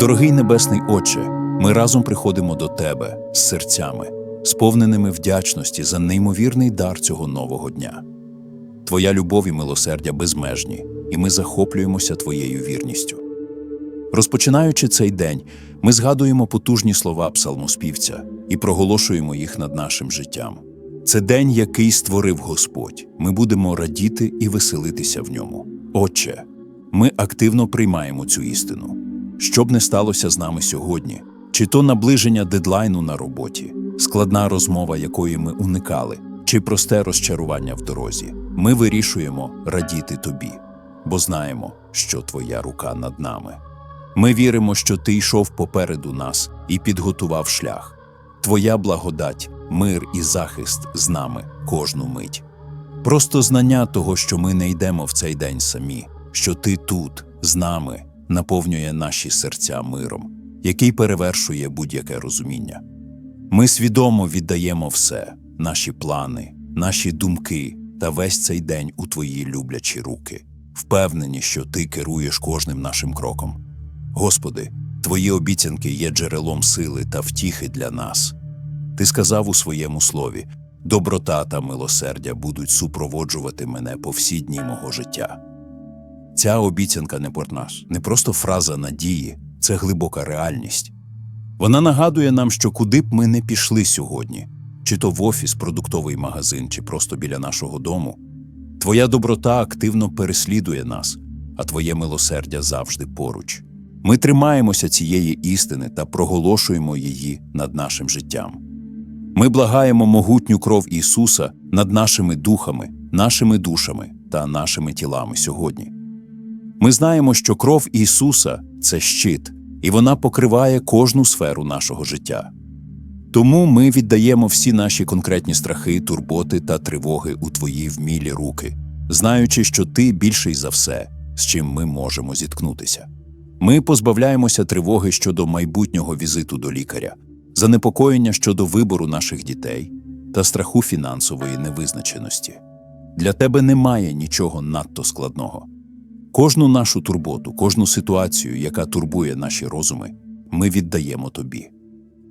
Дорогий Небесний Отче, ми разом приходимо до Тебе з серцями, сповненими вдячності за неймовірний дар цього нового дня. Твоя любов і милосердя безмежні, і ми захоплюємося Твоєю вірністю. Розпочинаючи цей день, ми згадуємо потужні слова псалмоспівця і проголошуємо їх над нашим життям. Це день, який створив Господь. Ми будемо радіти і веселитися в ньому. Отче, ми активно приймаємо цю істину. Що б не сталося з нами сьогодні, чи то наближення дедлайну на роботі, складна розмова, якої ми уникали, чи просте розчарування в дорозі, ми вирішуємо радіти тобі, бо знаємо, що твоя рука над нами. Ми віримо, що ти йшов попереду нас і підготував шлях. Твоя благодать, мир і захист з нами кожну мить. Просто знання того, що ми не йдемо в цей день самі, що ти тут, з нами, наповнює наші серця миром, який перевершує будь-яке розуміння. Ми свідомо віддаємо все, наші плани, наші думки та весь цей день у твої люблячі руки, впевнені, що ти керуєш кожним нашим кроком. Господи, Твої обіцянки є джерелом сили та втіхи для нас. Ти сказав у своєму слові: доброта та милосердя будуть супроводжувати мене по всі дні мого життя. Ця обіцянка не про не просто фраза надії, це глибока реальність. Вона нагадує нам, що куди б ми не пішли сьогодні, чи то в офіс, продуктовий магазин, чи просто біля нашого дому, твоя доброта активно переслідує нас, а твоє милосердя завжди поруч. Ми тримаємося цієї істини та проголошуємо її над нашим життям. Ми благаємо могутню кров Ісуса над нашими духами, нашими душами та нашими тілами сьогодні. Ми знаємо, що кров Ісуса це щит, і вона покриває кожну сферу нашого життя. Тому ми віддаємо всі наші конкретні страхи, турботи та тривоги у Твої вмілі руки, знаючи, що Ти більший за все, з чим ми можемо зіткнутися. Ми позбавляємося тривоги щодо майбутнього візиту до лікаря, занепокоєння щодо вибору наших дітей та страху фінансової невизначеності. Для тебе немає нічого надто складного. Кожну нашу турботу, кожну ситуацію, яка турбує наші розуми, ми віддаємо тобі.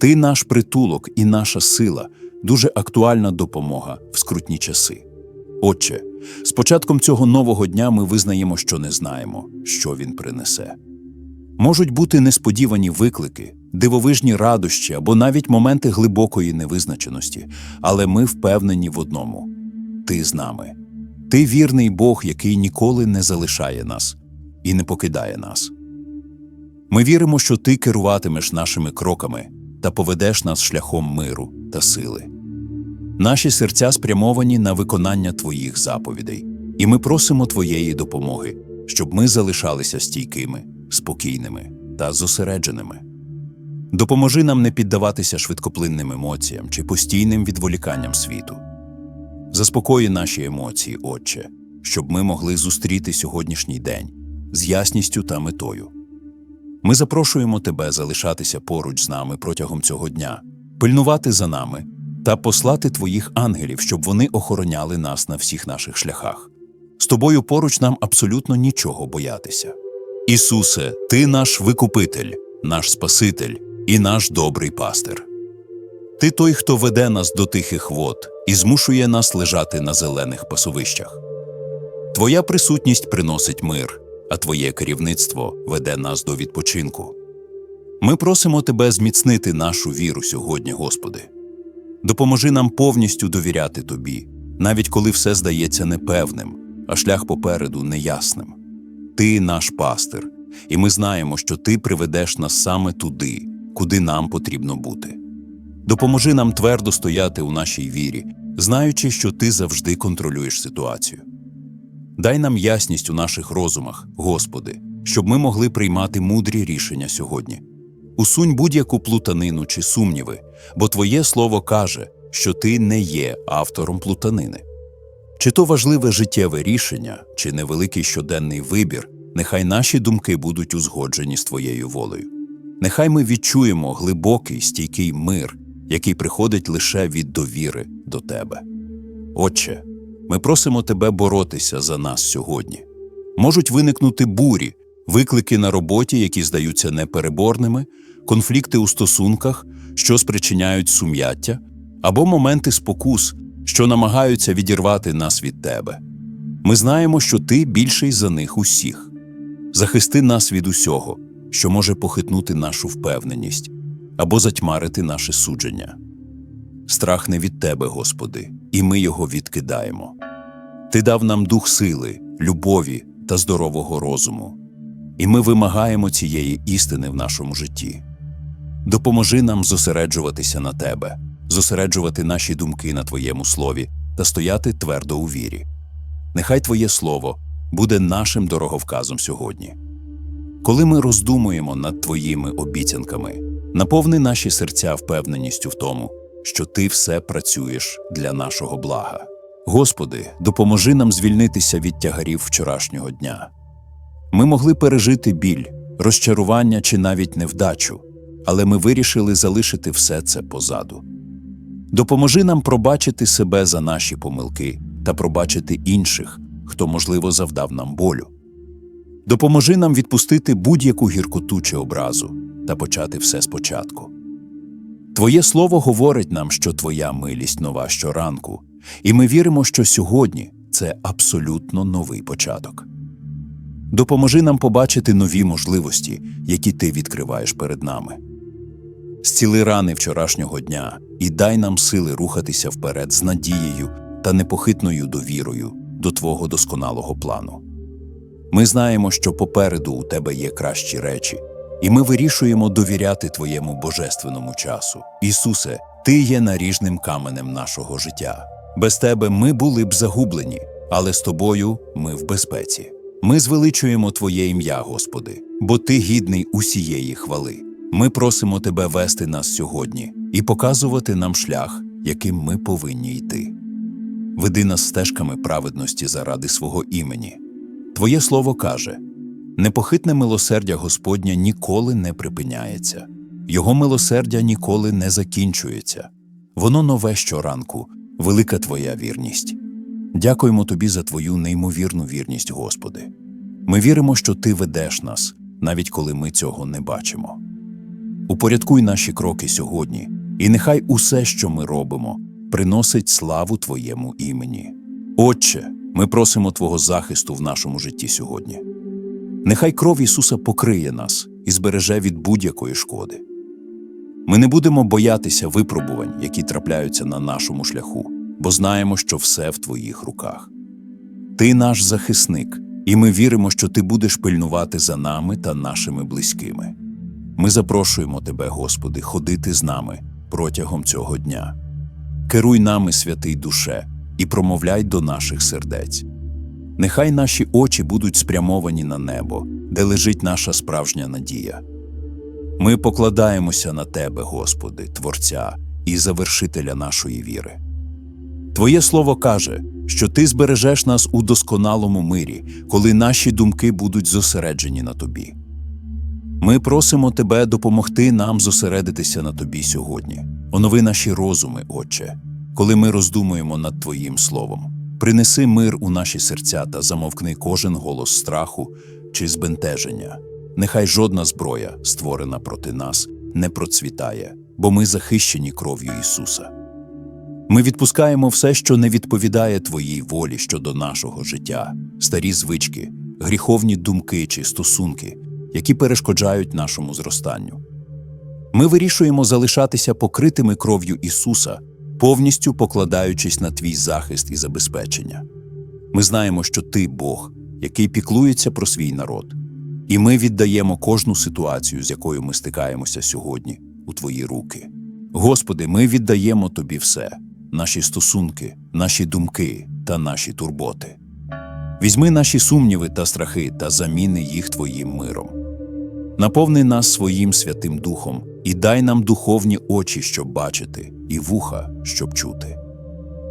Ти наш притулок і наша сила, дуже актуальна допомога в скрутні часи. Отче, з початком цього нового дня ми визнаємо, що не знаємо, що він принесе. Можуть бути несподівані виклики, дивовижні радощі або навіть моменти глибокої невизначеності, але ми впевнені в одному ти з нами. Ти вірний Бог, який ніколи не залишає нас і не покидає нас. Ми віримо, що ти керуватимеш нашими кроками та поведеш нас шляхом миру та сили. Наші серця спрямовані на виконання твоїх заповідей, і ми просимо твоєї допомоги, щоб ми залишалися стійкими спокійними та зосередженими. Допоможи нам не піддаватися швидкоплинним емоціям чи постійним відволіканням світу. Заспокої наші емоції, Отче, щоб ми могли зустріти сьогоднішній день з ясністю та метою. Ми запрошуємо Тебе залишатися поруч з нами протягом цього дня, пильнувати за нами та послати Твоїх ангелів, щоб вони охороняли нас на всіх наших шляхах. З тобою поруч нам абсолютно нічого боятися. Ісусе, Ти наш Викупитель, наш Спаситель і наш добрий пастир. Ти той, хто веде нас до тихих вод і змушує нас лежати на зелених пасовищах. Твоя присутність приносить мир, а Твоє керівництво веде нас до відпочинку. Ми просимо Тебе зміцнити нашу віру сьогодні, Господи. Допоможи нам повністю довіряти Тобі, навіть коли все здається непевним, а шлях попереду неясним. Ти наш пастир, і ми знаємо, що ти приведеш нас саме туди, куди нам потрібно бути. Допоможи нам твердо стояти у нашій вірі, знаючи, що ти завжди контролюєш ситуацію. Дай нам ясність у наших розумах, Господи, щоб ми могли приймати мудрі рішення сьогодні. Усунь будь-яку плутанину чи сумніви, бо Твоє слово каже, що ти не є автором плутанини. Чи то важливе життєве рішення, чи невеликий щоденний вибір, нехай наші думки будуть узгоджені з Твоєю волею. Нехай ми відчуємо глибокий стійкий мир, який приходить лише від довіри до Тебе. Отче, ми просимо Тебе боротися за нас сьогодні. Можуть виникнути бурі, виклики на роботі, які здаються непереборними, конфлікти у стосунках, що спричиняють сум'яття, або моменти спокус, що намагаються відірвати нас від тебе. Ми знаємо, що ти більший за них усіх. Захисти нас від усього, що може похитнути нашу впевненість або затьмарити наше судження. Страх не від Тебе, Господи, і ми його відкидаємо. Ти дав нам дух сили, любові та здорового розуму, і ми вимагаємо цієї істини в нашому житті. Допоможи нам зосереджуватися на Тебе, зосереджувати наші думки на Твоєму слові та стояти твердо у вірі. Нехай Твоє Слово буде нашим дороговказом сьогодні. Коли ми роздумуємо над Твоїми обіцянками, наповни наші серця впевненістю в тому, що Ти все працюєш для нашого блага. Господи, допоможи нам звільнитися від тягарів вчорашнього дня. Ми могли пережити біль, розчарування чи навіть невдачу, але ми вирішили залишити все це позаду. Допоможи нам пробачити себе за наші помилки та пробачити інших, хто, можливо, завдав нам болю. Допоможи нам відпустити будь-яку гіркоту чи образу та почати все спочатку. Твоє слово говорить нам, що Твоя милість нова щоранку, і ми віримо, що сьогодні це абсолютно новий початок. Допоможи нам побачити нові можливості, які ти відкриваєш перед нами. Зціли рани вчорашнього дня і дай нам сили рухатися вперед з надією та непохитною довірою до Твого досконалого плану. Ми знаємо, що попереду у тебе є кращі речі, і ми вирішуємо довіряти Твоєму божественному часу. Ісусе, Ти є наріжним каменем нашого життя. Без Тебе ми були б загублені, але з Тобою ми в безпеці. Ми звеличуємо Твоє ім'я, Господи, бо Ти гідний усієї хвали. Ми просимо Тебе вести нас сьогодні і показувати нам шлях, яким ми повинні йти. Веди нас стежками праведності заради свого імені. Твоє слово каже: непохитне милосердя Господня ніколи не припиняється, Його милосердя ніколи не закінчується. Воно нове щоранку, велика Твоя вірність. Дякуємо Тобі за Твою неймовірну вірність, Господи. Ми віримо, що Ти ведеш нас, навіть коли ми цього не бачимо. Упорядкуй наші кроки сьогодні, і нехай усе, що ми робимо, приносить славу Твоєму імені. Отче, ми просимо Твого захисту в нашому житті сьогодні. Нехай кров Ісуса покриє нас і збереже від будь-якої шкоди. Ми не будемо боятися випробувань, які трапляються на нашому шляху, бо знаємо, що все в Твоїх руках. Ти наш захисник, і ми віримо, що Ти будеш пильнувати за нами та нашими близькими. Ми запрошуємо Тебе, Господи, ходити з нами протягом цього дня. Керуй нами, святий душе, і промовляй до наших сердець. Нехай наші очі будуть спрямовані на небо, де лежить наша справжня надія. Ми покладаємося на Тебе, Господи, Творця і завершителя нашої віри. Твоє слово каже, що Ти збережеш нас у досконалому мирі, коли наші думки будуть зосереджені на Тобі. Ми просимо Тебе допомогти нам зосередитися на Тобі сьогодні. Онови наші розуми, Отче, коли ми роздумуємо над Твоїм Словом. Принеси мир у наші серця та замовкни кожен голос страху чи збентеження. Нехай жодна зброя, створена проти нас, не процвітає, бо ми захищені кров'ю Ісуса. Ми відпускаємо все, що не відповідає Твоїй волі щодо нашого життя, старі звички, гріховні думки чи стосунки, які перешкоджають нашому зростанню. Ми вирішуємо залишатися покритими кров'ю Ісуса, повністю покладаючись на Твій захист і забезпечення. Ми знаємо, що Ти Бог, який піклується про свій народ, і ми віддаємо кожну ситуацію, з якою ми стикаємося сьогодні, у Твої руки. Господи, ми віддаємо Тобі все, наші стосунки, наші думки та наші турботи. Візьми наші сумніви та страхи та заміни їх Твоїм миром. Наповни нас своїм Святим Духом і дай нам духовні очі, щоб бачити, і вуха, щоб чути.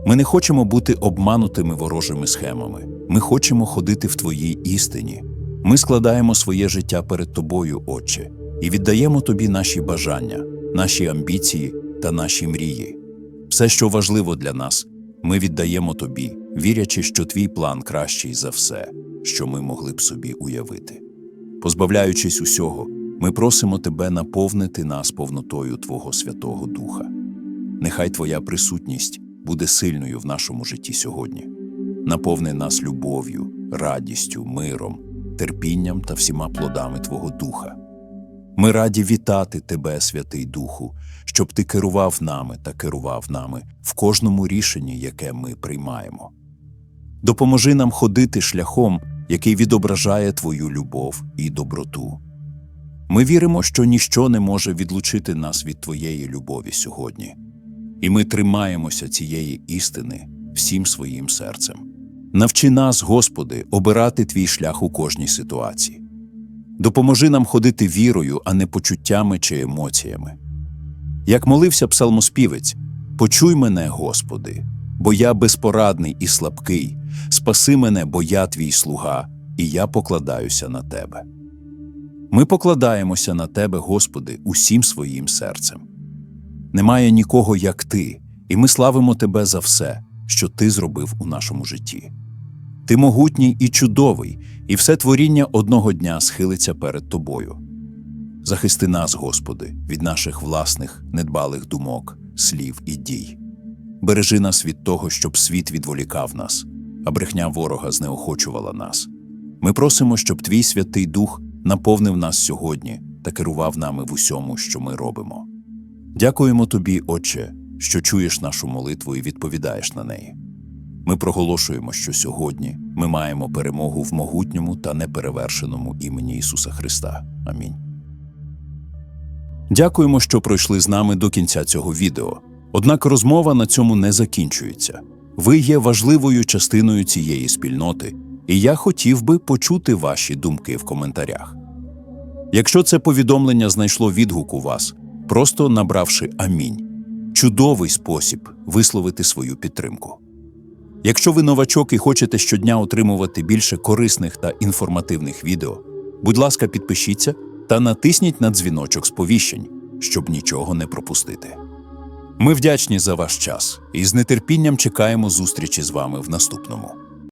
Ми не хочемо бути обманутими ворожими схемами. Ми хочемо ходити в Твоїй істині. Ми складаємо своє життя перед Тобою, Отче, і віддаємо Тобі наші бажання, наші амбіції та наші мрії. Все, що важливо для нас, ми віддаємо Тобі, вірячи, що Твій план кращий за все, що ми могли б собі уявити. Позбавляючись усього, ми просимо Тебе наповнити нас повнотою Твого Святого Духа. Нехай Твоя присутність буде сильною в нашому житті сьогодні. Наповни нас любов'ю, радістю, миром, терпінням та всіма плодами Твого Духа. Ми раді вітати Тебе, Святий Духу, щоб Ти керував нами та керував нами в кожному рішенні, яке ми приймаємо. Допоможи нам ходити шляхом, який відображає Твою любов і доброту. Ми віримо, що ніщо не може відлучити нас від Твоєї любові сьогодні, і ми тримаємося цієї істини всім своїм серцем. Навчи нас, Господи, обирати Твій шлях у кожній ситуації. Допоможи нам ходити вірою, а не почуттями чи емоціями. Як молився псалмоспівець, почуй мене, Господи, бо я безпорадний і слабкий, спаси мене, бо я твій слуга, і я покладаюся на Тебе. Ми покладаємося на Тебе, Господи, усім своїм серцем. Немає нікого, як Ти, і ми славимо Тебе за все, що Ти зробив у нашому житті. Ти могутній і чудовий, і все творіння одного дня схилиться перед Тобою. Захисти нас, Господи, від наших власних недбалих думок, слів і дій. Бережи нас від того, щоб світ відволікав нас, а брехня ворога знеохочувала нас. Ми просимо, щоб Твій Святий Дух наповнив нас сьогодні та керував нами в усьому, що ми робимо. Дякуємо Тобі, Отче, що чуєш нашу молитву і відповідаєш на неї. Ми проголошуємо, що сьогодні ми маємо перемогу в могутньому та неперевершеному імені Ісуса Христа. Амінь. Дякуємо, що пройшли з нами до кінця цього відео. Однак розмова на цьому не закінчується. Ви є важливою частиною цієї спільноти, і я хотів би почути ваші думки в коментарях. Якщо це повідомлення знайшло відгук у вас, просто набравши Амінь. Чудовий спосіб висловити свою підтримку. Якщо ви новачок і хочете щодня отримувати більше корисних та інформативних відео, будь ласка, підпишіться та натисніть на дзвіночок сповіщень, щоб нічого не пропустити. Ми вдячні за ваш час і з нетерпінням чекаємо зустрічі з вами в наступному.